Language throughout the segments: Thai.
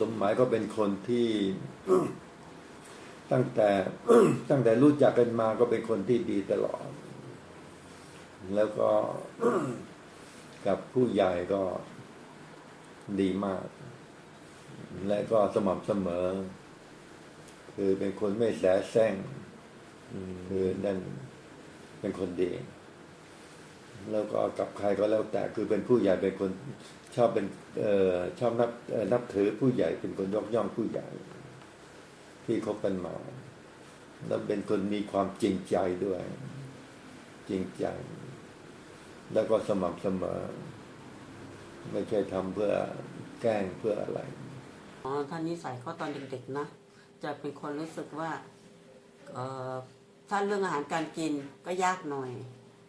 สมหมายก็เป็นคนที่ตั้งแต่ตั้งแต่รู้จักกันมาก็เป็นคนที่ดีตลอด แล้วก็กับผู้ใหญ่ก็ดีมาก และก็สม่ำเสมอ คือเป็นคนไม่แสแสร้งคือนั่นเป็นคนดี แล้วก็กับใครก็แล้วแต่คือเป็นผู้ใหญ่เป็นคน ชอบเป็นออชอบนับนับถือผู้ใหญ่เป็นคนยกย่องผู้ใหญ่ ที่คบกันมา แล้วเป็นคนมีความจริงใจด้วย จริงใจ แล้วก็สม่ำเสมอ ไม่ใช่ทำเพื่อแกล้งเพื่ออะไรอ๋อท่านนิสัยเขาตอนเด็กๆนะ จะเป็นคนรู้สึกว่าเอ่อถ้าเรื่องอาหารการกินก็ยากหน่อย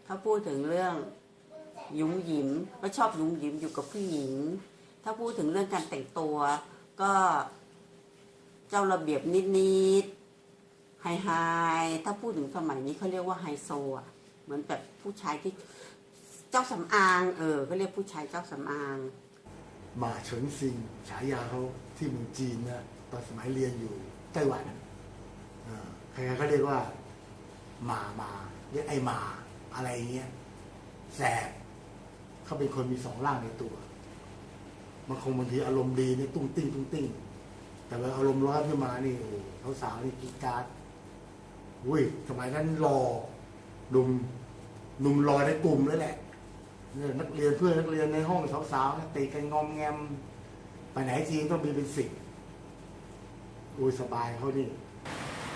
ถ้าพูดถึงเรื่อง ยุมหยิมก็ชอบยุมหยิมอยู่กับผู้หญิง ถ้าพูดถึงเรื่องการแต่งตัว ก็เจ้าระเบียบนิดๆไฮไฮถ้าพูดถึงสมัยนี้เขาเรียกว่าไฮโซอะเหมือนแบบผู้ชายที่เจ้าสำอางเออเขาเรียกผู้ชายเจ้าสำอางหมาเฉิงซิงฉายาเขาที่เมืองจีนนะตอนสมัยเรียนอยู่ไต้หวันใครๆก็เรียกว่าหมาหมาเรียกไอหมาอะไรอย่างเงี้ยแสบ เขาเป็นคนมีสองร่างในตัว มันคงบางทีอารมณ์ดีนี่ตุ้งติ้งตุ้งติ้ง แต่เวลาอารมณ์ร้อนขึ้นมานี่โอ้โหสาวๆนี่กรีดกราร์ดอุ้ยสมัยนั้นรอหนุ่มหนุ่มรอในกลุ่มเลยแหละเนี่ยนักเรียนเพื่อนนักเรียนในห้องสาวๆนะตีกันงอมแงม ไปไหนทีต้องมีเป็นสิบอุ้ยสบายเขานี่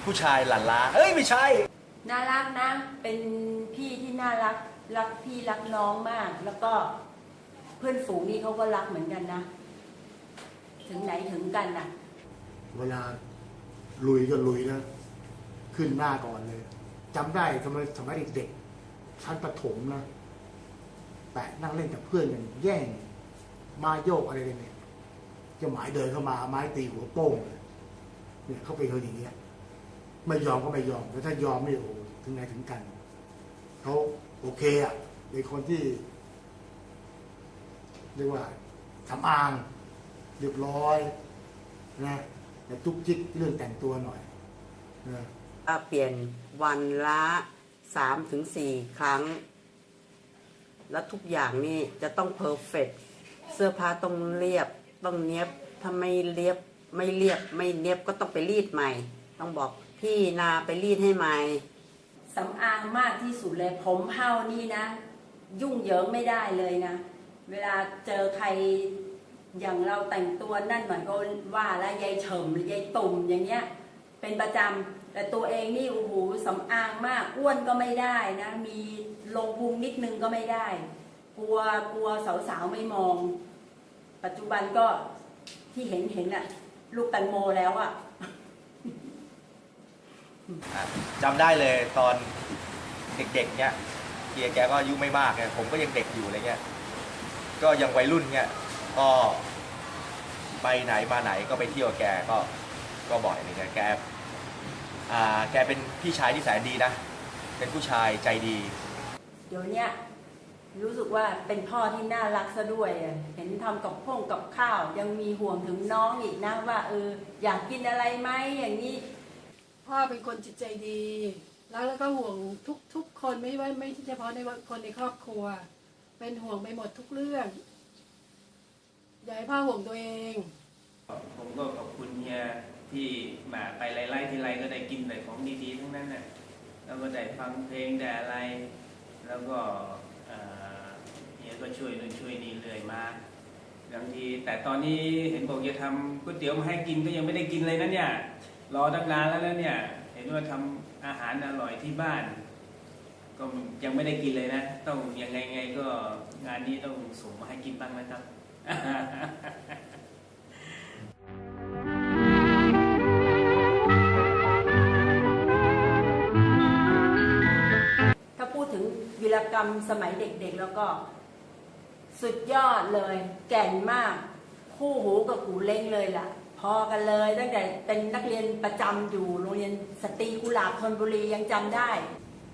ผู้ชายหลั่นล้าเอ้ยไม่ใช่ น่ารักนะ เป็นพี่ที่น่ารัก รักพี่รักน้องมาก แล้วก็เพื่อนฝูงนี่เขาก็รักเหมือนกันนะ ถึงไหนถึงกันนะเวลาลุยก็ลุยนะ ขึ้นหน้าก่อนเลยจำได้ทำไมสมัยเด็กๆชั้นประถมนะแปะนั่งเล่นกับเพื่อนกันแย่ง มาโยกอะไรกันเนี่ยเจะหมายเดินเข้ามาไม้ตีหัวโป้งเลยเนี่ยเขาเป็นคนอย่างเงี้ยไม่ยอมก็ไม่ยอมแล้วถ้ายอมไม่โอ้ถึงไหนถึงกันเขา โอเคอะเป็นคนที่ เรียกว่าสำอาง เรียบร้อยนะแต่จุกจิกเรื่องแต่งตัวหน่อยนะก็เปลี่ยนวันละสามถึงสี่ครั้ง แล้วทุกอย่างนี่จะต้องเพอร์เฟกเสื้อผ้าต้องเรียบ ต้องเนียบถ้าไม่เรียบไม่เรียบไม่เนียบก็ต้องไปรีดใหม่ ต้องบอกพี่นาไปรีดให้ใหม่ สำอางมากที่สุดเลยผมเผานี่นะ ยุ่งเหยิงไม่ได้เลยนะ เวลาเจอใครอย่างเราแต่งตัวนั่นเหน่อยก็ว่าแล้วยายเฉิมหรือยายตุ่มอย่างเงี้ย เป็นประจำแต่ตัวเองนี่โอ้โหสำอางมากอ้วนก็ไม่ได้นะ มีลงพุงนิดนึงก็ไม่ได้ กลัวกลัวสาวๆไม่มอง ปัจจุบันก็ที่เห็นเห็นน่ะลูกแตงโมแล้วอะอะ จำได้เลยตอนเด็กๆเนี่ยเกียร์แกก็อายุไม่มากเนี่ยผมก็ยังเด็กอยู่อะไรเงี้ยก็ยังวัยรุ่นเนี่ยก็ไปไหนมาไหนก็ไปเที่ยวแกก็ก็บ่อยเลยเนี่ยแกอ่าแกเป็นพี่ชายที่แสนดีนะ เป็นผู้ชายใจดี เดี๋ยวเนี้ยรู้สึกว่าเป็นพ่อที่น่ารักซะด้วย เห็นทำกับพ่งกับข้าว ยังมีห่วงถึงน้องอีกนะว่าเอออยากกินอะไรไหมอย่างนี้ พ่อเป็นคนจิตใจดี แล้วแล้วก็ห่วงทุกทุกคนไม่ว่าไม่เฉพาะในคนในครอบครัว เป็นห่วงไปหมดทุกเรื่องอยากให้พ่อห่วงตัวเอง ผมก็ขอบคุณเฮียที่มาไปไล่ๆทีไรก็ได้กินแต่ของดีๆทั้งนั้นน่ะแล้วก็ได้ฟังเพลงได้อะไร แล้วก็เฮียก็ช่วยนู่นช่วยนี่เรื่อยมาบางทีแต่ตอนนี้เห็นบอกจะทำก๋วยเตี๋ยวมาให้กินก็ยังไม่ได้กินเลยนะเนี่ย รอตั้งนานแล้วเนี่ย เห็นว่าทำอาหารอร่อยที่บ้าน ก็ยังไม่ได้กินเลยนะ ต้องยังไงไงก็งานนี้ต้องส่งมาให้กินบ้างนะครับถ้าพูดถึงวีรกรรมสมัยเด็กๆ แล้วก็สุดยอดเลย แก่นมาก คู่หูกับหูเล้งเลยล่ะ พอกันเลย ตั้งแต่เป็นนักเรียนประจำอยู่โรงเรียนสตรีกุหลาบธนบุรียังจำได้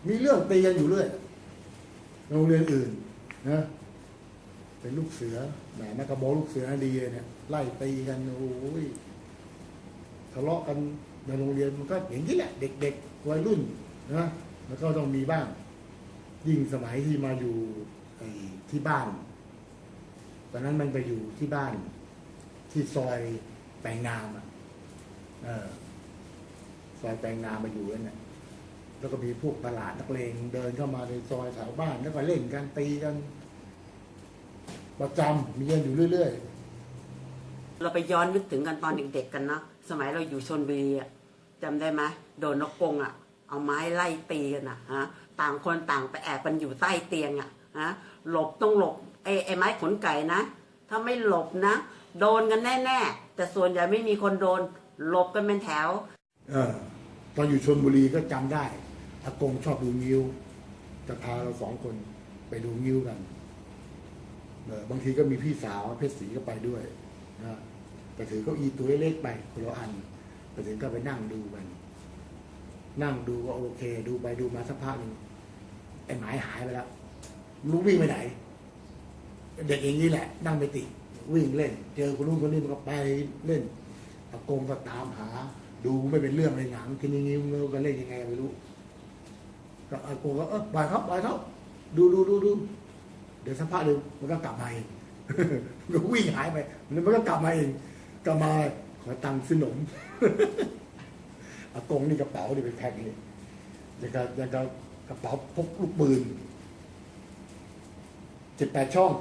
มีเรื่องตีกันอยู่เรื่อยโรงเรียนอื่นนะเป็นลูกเสือแหมนักกระบอกลูกเสือดีเลยเนี่ยไล่ตีกันโอ้ยทะเลาะกันในโรงเรียนมันก็อย่างนี้แหละเด็กๆวัยรุ่นนะแล้วก็ต้องมีบ้าง ยิ่งสมัยที่มาอยู่ไอ้ที่บ้าน ตอนนั้นมันไปอยู่ที่บ้าน ที่ซอย ลงนามอะเออซอยแปลงนามมาอยู่นั่นแหละแล้วก็มีพวกตลาดนักเลงเดินเข้ามาในซอยแถวบ้าน แล้วก็เล่นกันตีกันประจำมีกันอยู่เรื่อยๆ เราไปย้อนนึกถึงกันตอนเด็กๆกันเนาะสมัยเราอยู่ชนบุรีอะจำได้ไหมโดนนกกงอะเอาไม้ไล่ตีกันอะฮะต่างคนต่างไปแอบกันอยู่ใต้เตียงอะฮะหลบต้องหลบไอ้ไอ้ไม้ขนไก่นะ ถ้าไม่หลบนะ โดนกันแน่ๆ แต่ส่วนใหญ่ไม่มีคนโดนหลบกันเป็นแถว เออตอนอยู่ชนบุรีก็จำได้อากงชอบดูงิ้ว จะพาเราสองคนไปดูงิ้วกันเออบางทีก็มีพี่สาวเพชรศรีก็ไปด้วยนะแต่ถือเก้าอี้ตัวเล็กๆไปคนละอันไปถึงก็ไปนั่งดูกัน นั่งดูก็โอเค ดูไปดูมาสักพักหนึ่งไอ้หมายหายไปแล้วไม่รู้วิ่งไปไหน เด็กเอย่างนี้แหละ นั่งไม่ติด วิ่งเล่น เจอคนนู้นคนนี้มันก็ไปเล่นอากงก็ตามหา ดูไม่เป็นเรื่องเลยหนังกินอย่างนี้มันก็เล่นยังไงไม่รู้ก็อากงก็เออปล่อยเขาปล่อยเขาดูดูดูดูเดี๋ยวสักพักหนึ่งมันก็กลับมาเองมันก็วิ่งหายไปแล้วมันก็กลับมาเองกลับมาขอตังค์ซื้อขนมอากงนี่กระเป๋านี่เป็นแพ็คเนี่ยังกับยังกับกระเป๋าพกลูกปืนเจ็ดแปดช่อง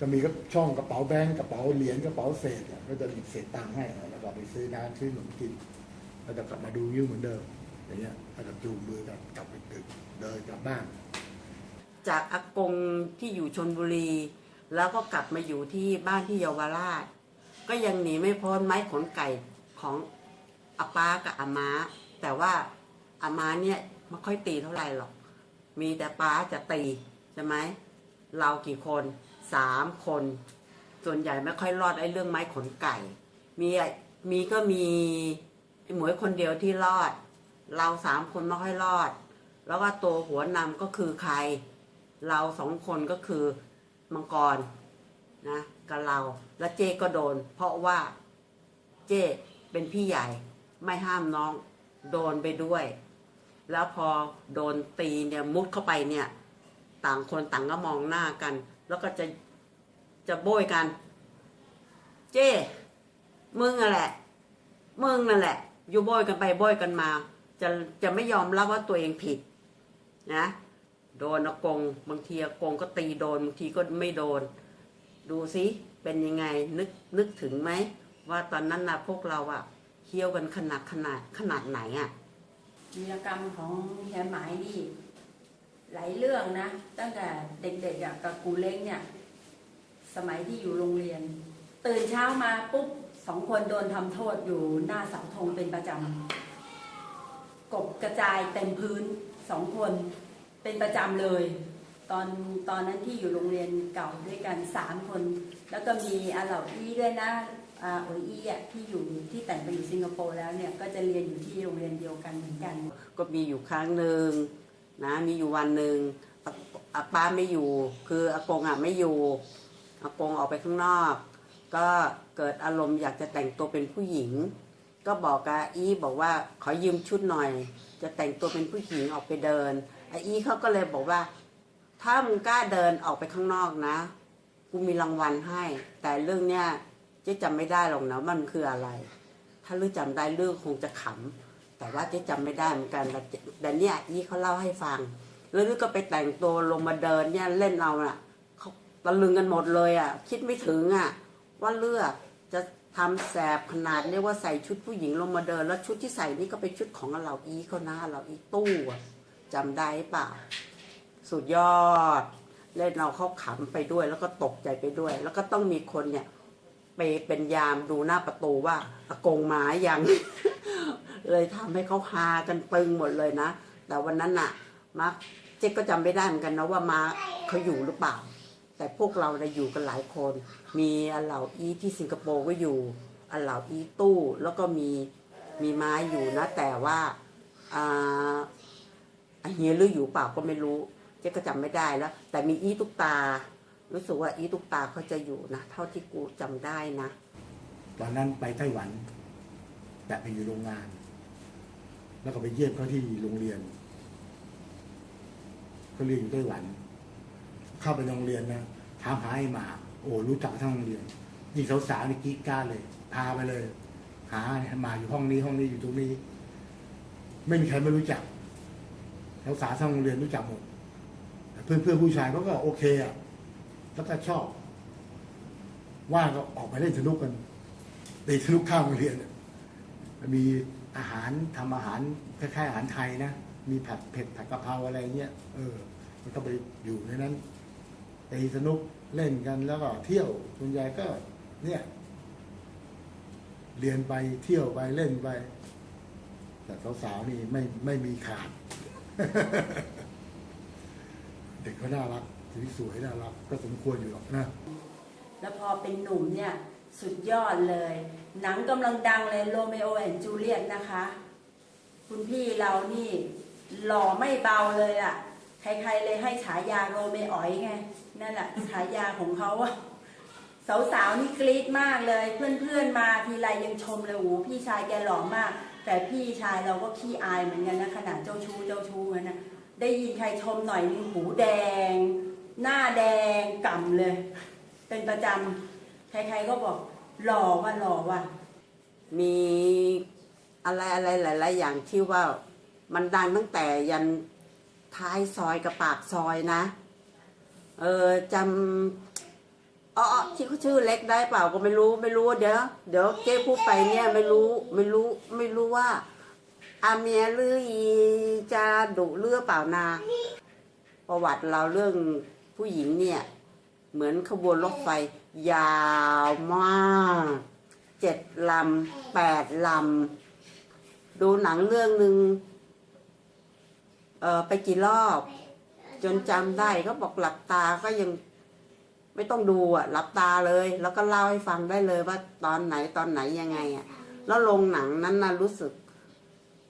จะมีก็ช่องกระเป๋าแบงก์กระเป๋าเหรียญกระเป๋าเศษอะก็จะหยิบเศษตังค์ให้แล้วก็ไปซื้อน้ำซื้อขนมกินแล้วจะกลับมาดูยิ้วเหมือนเดิมอย่างเงี้ยแล้วก็จูงมือกันกลับไปตึกเดินกลับบ้านจากอากงที่อยู่ชนบุรี แล้วก็กลับมาอยู่ที่บ้านที่เยาวราช ก็ยังหนีไม่พ้นไม้ขนไก่ของอาป้ากับอาม้า แต่ว่าอาม้าเนี่ยไม่ค่อยตีเท่าไหร่หรอก มีแต่ป้าจะตีใช่ไหมเรากี่คน สามคน ส่วนใหญ่ไม่ค่อยรอดไอ้เรื่องไม้ขนไก่ มีมีก็มีหมวยคนเดียวที่รอด เราสามคนไม่ค่อยรอด แล้วก็ตัวหัวนำก็คือใคร เราสองคนก็คือมังกรนะกับเราแล้วเจก็โดน เพราะว่าเจเป็นพี่ใหญ่ไม่ห้ามน้องโดนไปด้วย แล้วพอโดนตีเนี่ยมุดเข้าไปเนี่ย ต่างคนต่างก็มองหน้ากัน แล้วก็จะจะโบยกัน เจ้ มึงอะแหละ มึงนั่นแหละ อยู่โบยกันไปโบยกันมา จะจะไม่ยอมรับว่าตัวเองผิด นะ โดนอากงบางทีอากงก็ตีโดนบางทีก็ไม่โดน ดูสิเป็นยังไงนึกนึกถึงไหมว่าตอนนั้นนะพวกเราอะเคี่ยวกันขนาดขนาดขนาดไหนอะวีรกรรมของเฮียหมายนี่ หลายเรื่องนะ ตั้งแต่เด็กๆอะกับกูเล้งเนี่ย สมัยที่อยู่โรงเรียน ตื่นเช้ามาปุ๊บสองคนโดนทำโทษอยู่หน้าเสาธงเป็นประจำกบกระจายเต็มพื้นสองคนเป็นประจำเลย ตอนตอนนั้นที่อยู่โรงเรียนเก่าด้วยกันสามคน แล้วก็มีอาเหล่าอี้ด้วยนะอาโอยอี้อะที่อยู่ที่แต่งไปอยู่สิงคโปร์แล้วเนี่ยก็จะเรียนอยู่ที่โรงเรียนเดียวกันเหมือนกัน ก็มีอยู่ครั้งหนึ่ง นะมีอยู่วันหนึ่งอาป้าไม่อยู่ คืออากงอะไม่อยู่อากงออกไปข้างนอก ก็เกิดอารมณ์อยากจะแต่งตัวเป็นผู้หญิง ก็บอกกับอีบอกว่าขอยืมชุดหน่อย จะแต่งตัวเป็นผู้หญิงออกไปเดินไออีเขาก็เลยบอกว่า ถ้ามึงกล้าเดินออกไปข้างนอกนะกูมีรางวัลให้ แต่เรื่องเนี้ยจ๊จำไม่ได้หรอกนะมันคืออะไร ถ้าลือจำได้ลือคงจะขำ แต่ว่าเจ๊จำไม่ได้เหมือนกันแต่เจ๊แต่เนี่ยอีเขาเล่าให้ฟัง แล้วก็ไปแต่งตัวลงมาเดินเนี่ยเล่นเอาน่ะเขาตะลึงกันหมดเลยอะ คิดไม่ถึงอะ ว่าเลือกจะทำแสบขนาดเรียกว่าใส่ชุดผู้หญิงลงมาเดิน แล้วชุดที่ใส่นี่ก็เป็นชุดของเราอีเขานะเราอีตู้อะจำได้เปล่า สุดยอด เล่นเราเขาขำไปด้วย แล้วก็ตกใจไปด้วย แล้วก็ต้องมีคนเนี่ย ไปเป็นยามดูหน้าประตูว่าอากงมายัง เลยทำให้เขาฮากันปึงหมดเลยนะ แต่วันนั้นน่ะมาร์คเจ๊ก็จำไม่ได้เหมือนกันนะว่ามาเขาอยู่หรือเปล่า แต่พวกเราได้อยู่กันหลายคน มีอาเหล่าอีที่สิงคโปร์ก็อยู่อาเหล่าอีตู้แล้วก็มีมีไม้อยู่นะ แต่ว่าอ่าอะเฮียลืออยู่เปล่าก็ไม่รู้เจ๊ก็จำไม่ได้แล้ว แต่มีอีตุกตา รู้สึกว่าอีตุกตาเขาจะอยู่นะ เท่าที่กูจำได้นะ ตอนนั้นไปไต้หวัน แต่ไปอยู่โรงงาน แล้วก็ไปเยี่ยมเขาที่โรงเรียนเขาเรียนอยู่ไต้หวัน เข้าไปโรงเรียนนะถามหาไอ้หมา โอ้รู้จักทั้งโรงเรียนยิ่งสาวๆนี่กรีดกราเลย พาไปเลย หาหมาอยู่ห้องนี้ห้องนี้อยู่ตรงนี้ ไม่มีใครไม่รู้จักสาวๆทั้งโรงเรียนรู้จักหมดเพื่อนเพื่อนผู้ชายเขาก็โอเคอะแล้วก็ชอบ ว่างก็ออกไปเล่นสนุกกันตีสนุกข้างโรงเรียนมี อาหารทำอาหารคล้ายๆอาหารไทยนะ มีผัดเผ็ดผัดกะเพราอะไรเงี้ยเออ มันก็ไปอยู่ในนั้นตีสนุกเล่นกันแล้วก็เที่ยวส่วนใหญ่ก็ เนี่ย เรียนไปเที่ยวไปเล่นไป แต่สาวๆนี่ไม่ไม่มีขาด เด็กก็น่ารักชีวิตสวยน่ารักก็สมควรอยู่หรอกนะ แล้วพอเป็นหนุ่มเนี่ย สุดยอดเลย หนังกำลังดังเลยโรเมโอแอนจูเลียตนะคะ คุณพี่เรานี่หล่อไม่เบาเลยอะ่ะ ใครๆเลยให้ฉายาโรเมอ๋อยไง นั่นแหละฉายาของเขาอะสาวๆนี่กรี๊ดมากเลย เพื่อนๆมาทีไรยังชมเลยโอ้พี่ชายแกหล่อมาก แต่พี่ชายเราก็ขี้อายเหมือนกันนะขนาดเจ้าชู้เจ้าชู้กันนะได้ยินใครชมหน่อยนึงหูแดง หน้าแดงก่ำเลย เป็นประจำใครๆก็บอก หล่อว่าหล่อว่ะมีอะไรอะไรหลาย ๆ อย่างที่ว่ามันดังตั้งแต่ยันท้ายซอยกับปากซอยนะ เออจำอ๋ออ๋อที่เขาชื่อเล็กได้เปล่าก็ไม่รู้ไม่รู้เดี๋ยวเดี๋ยวเจ๊พูดไปเนี่ยไม่รู้ไม่รู้ไม่รู้ว่าอาเมียหรืออีจะดุเลือเปล่านา ประวัติเราเรื่องผู้หญิงเนี่ย เหมือนขบวนรถไฟ ยาวมากเจ็ดลำแปดลำดูหนังเรื่องหนึ่งเออไปกี่รอบ จนจำได้ก็บอกหลับตาก็ยังไม่ต้องดูอะหลับตาเลย แล้วก็เล่าให้ฟังได้เลยว่าตอนไหนตอนไหนยังไงอะแล้วโรงหนังนั้นนะรู้สึก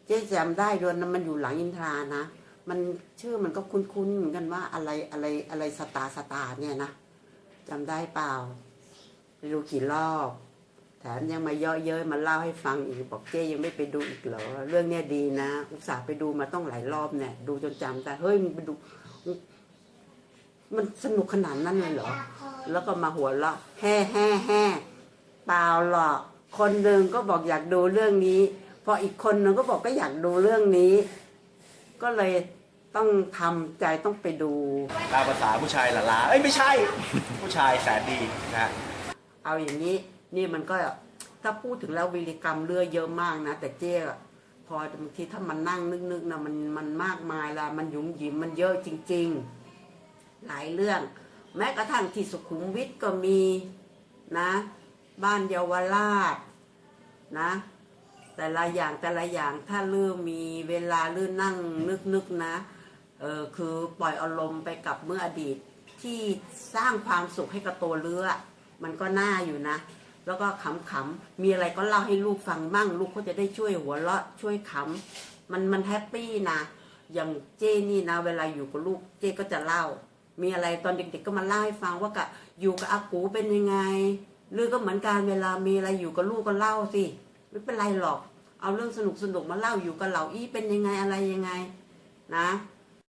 เจ๊จำได้ด้วยนะมันอยู่หลังอินทรานะ มันชื่อมันก็คุ้นๆเหมือนกันว่าอะไรอะไรอะไรสตาสตาเนี่ยนะ จำได้เปล่าไปดูกี่รอบแถมยังมาเยาะเย้ยมาเล่าให้ฟังอีกบอกเจ๊ยังไม่ไปดูอีกเหรอเรื่องเนี้ยดีนะอุตส่าห์ไปดูมาต้องหลายรอบเนี่ย ดูจนจำแต่เฮ้ยมึงไปดู มันสนุกขนาดนั้นเลยเหรอ แล้วก็มาหัวเราะแฮ่แฮ่แฮ่เปล่าหรอกคนหนึ่งก็บอกอยากดูเรื่องนี้ พออีกคนหนึ่งก็บอกก็อยากดูเรื่องนี้ ก็เลย ต้องทำใจต้องไปดู ตามภาษาผู้ชายหลาๆเอ้ยไม่ใช่ ผู้ชายแสนดีนะฮะ เอาอย่างนี้นี่มันก็ถ้าพูดถึงแล้ววิริกรรมเลือเยอะมากนะ แต่เจ๊อะพอบางทีถ้ามันนั่งนึกๆนะมันมันมากมายละมันหยุมหยิมมันเยอะจริง ๆ หลายเรื่อง แม้กระทั่งที่สุขุมวิทก็มีนะ บ้านเยาวราชนะ แต่ละอย่างแต่ละอย่างถ้าเลื่อมีเวลาลื่นนั่งนึกๆนะ เออคือปล่อยอารมณ์ไปกับเมื่ออดีตที่สร้างความสุขให้กับตัวเรือ มันก็น่าอยู่นะ แล้วก็ขำๆมีอะไรก็เล่าให้ลูกฟังบ้างลูกก็จะได้ช่วยหัวเราะช่วยขำมันมันแฮปปี้นะอย่างเจ้นี่นะ เวลาอยู่กับลูกเจ้ก็จะเล่า มีอะไรตอนเด็กๆก็มาเล่าให้ฟังว่ากะอยู่กับอากูเป็นยังไงหรือก็เหมือนกันเวลามีอะไรอยู่กับลูกก็เล่าสิไม่เป็นไรหรอก เอาเรื่องสนุกสนุกมาเล่าอยู่กับเหล่าอี้เป็นยังไงอะไรยังไง นะ